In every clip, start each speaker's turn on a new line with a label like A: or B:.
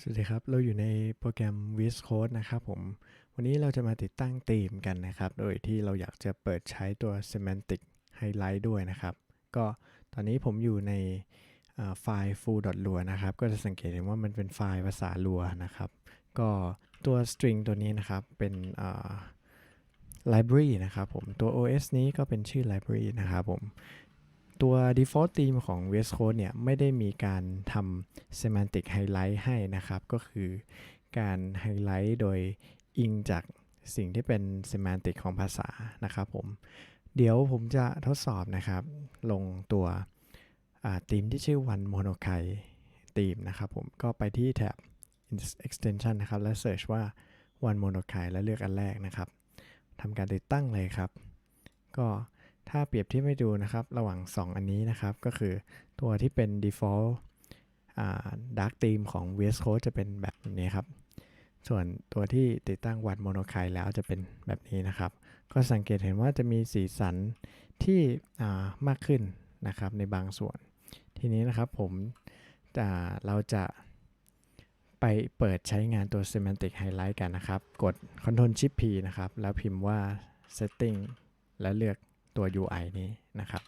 A: สวัสดีครับ เราอยู่ในโปรแกรม VS Code นะครับผม วันนี้เราจะมาติดตั้งธีมกันนะครับ โดยที่เราอยากจะเปิดใช้ตัว Semantic Highlight ด้วยนะครับ ก็ตอนนี้ผมอยู่ในไฟล์ full.lua นะครับ ก็จะสังเกตเห็นว่ามันเป็นไฟล์ภาษา Lua นะครับ ก็ตัว string ตัวนี้นะครับ เป็น library นะครับผม ตัว OS นี้ก็เป็นชื่อ library นะครับผม ตัว default theme ของ VS Code เนี่ยไม่ได้มีการทำ semantic highlight ให้นะครับ ก็คือการ highlight โดยอิงจากสิ่งที่เป็น semantic ของภาษานะครับผม เดี๋ยวผมจะทดสอบนะครับ ลงตัวธีมที่ชื่อ one monokai ธีมนะครับผมก็ไปที่แท็บ extension นะครับ แล้ว search ว่า one monokai แล้วเลือกอันแรกนะครับทำการติดตั้งเลยครับ ก็ ถ้าเปรียบเทียบให้ดูนะครับ ระหว่าง 2 อันนี้นะครับ ก็คือตัวที่เป็น default อ่า dark theme ของ VS Code จะเป็นแบบนี้ครับ ส่วนตัวที่ติดตั้งวัดโมโนไคแล้วจะเป็นแบบนี้นะครับ ก็สังเกตเห็นว่าจะมีสีสันที่มากขึ้นนะครับในบางส่วน ทีนี้นะครับผมจะเราจะไปเปิดใช้งานตัว semantic highlight กันนะครับ กด Ctrl Shift P นะครับ แล้วพิมพ์ว่า setting แล้วเลือก ตัว UI นี้นะครับ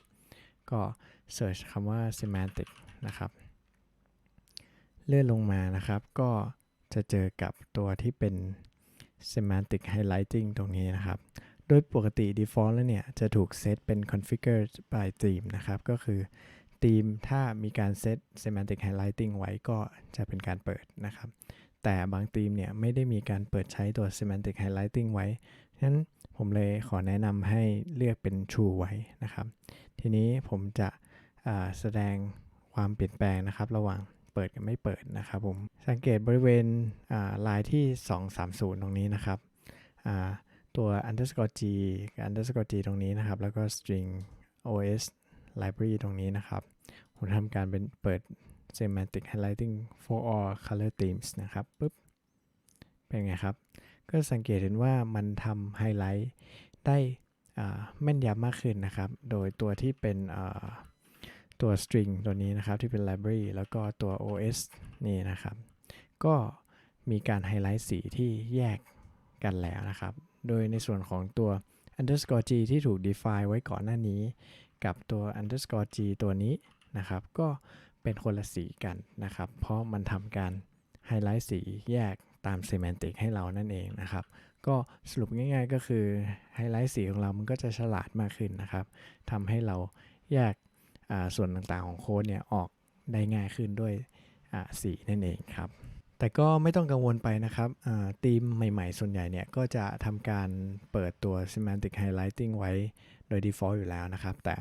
A: ก็ search คำว่า semantic นะครับ เลื่อนลงมานะครับ ก็จะเจอกับตัวที่เป็น semantic highlighting ตรงนี้นะครับ โดยปกติ default แล้วเนี่ย จะถูกเซตเป็น configure by theme นะครับ ก็คือธีมถ้ามีการเซต semantic highlighting ไว้ก็จะเป็นการเปิดนะครับ แต่บางธีมเนี่ยไม่ได้มีการเปิดใช้ตัว semantic highlighting ไว้ ฉะนั้นผมเลยขอแนะนำให้เลือกเป็น true ไว้นะครับ ทีนี้ผมจะแสดงความเปลี่ยนแปลงนะครับ ระหว่างเปิดกับไม่เปิดนะครับผมสังเกตบริเวณลายที่ 230 ตรงนี้นะครับตัว underscore g กับ underscore g ตรงนี้นะครับ แล้วก็ string os library ตรงนี้นะครับ ผมทำการเป็นเปิด semantic highlighting for all color themes นะครับปุ๊บ เป็นไงครับ ก็สังเกตเห็นว่ามันทำไฮไลท์ได้แม่นยำมากขึ้นนะครับ โดยตัวที่เป็นตัว string ตัวนี้นะครับ ที่เป็น library แล้วก็ตัว os นี่นะครับ ก็มีการไฮไลท์สีที่แยกกันแล้วนะครับ โดยในส่วนของตัว underscore g ที่ถูก define ไว้ก่อนหน้านี้ กับตัว underscore g ตัวนี้นะครับ ก็เป็นคนละสีกันนะครับ เพราะมันทำการไฮไลท์สีแยก ตาม semantic ให้เรานั่นเองนะครับ ก็สรุปง่ายๆก็คือไฮไลท์สีของเรามันก็จะฉลาดมากขึ้นนะครับทำให้เราแยกส่วนต่างๆของโค้ดเนี่ยออกได้ง่ายขึ้นด้วยสีนั่นเองครับ แต่ก็ไม่ต้องกังวลไปนะครับธีมใหม่ๆ ส่วนใหญ่เนี่ยก็จะทำการเปิดตัว semantic highlighting ไว้ โดย default อยู่แล้วนะครับ แต่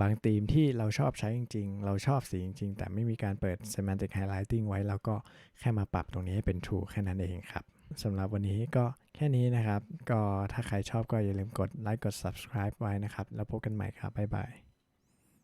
A: บางธีมที่เราชอบใช้จริง ๆ เราชอบสีจริง ๆ แต่ไม่มีการเปิด semantic highlighting ไว้ เราก็แค่มาปรับตรงนี้ให้เป็น true แค่นั้นเองครับสำหรับวันนี้ก็แค่นี้นะครับ ก็ถ้าใครชอบก็อย่าลืมกดไลค์กด subscribe ไว้นะครับ แล้วพบกันใหม่ครับบ๊ายบาย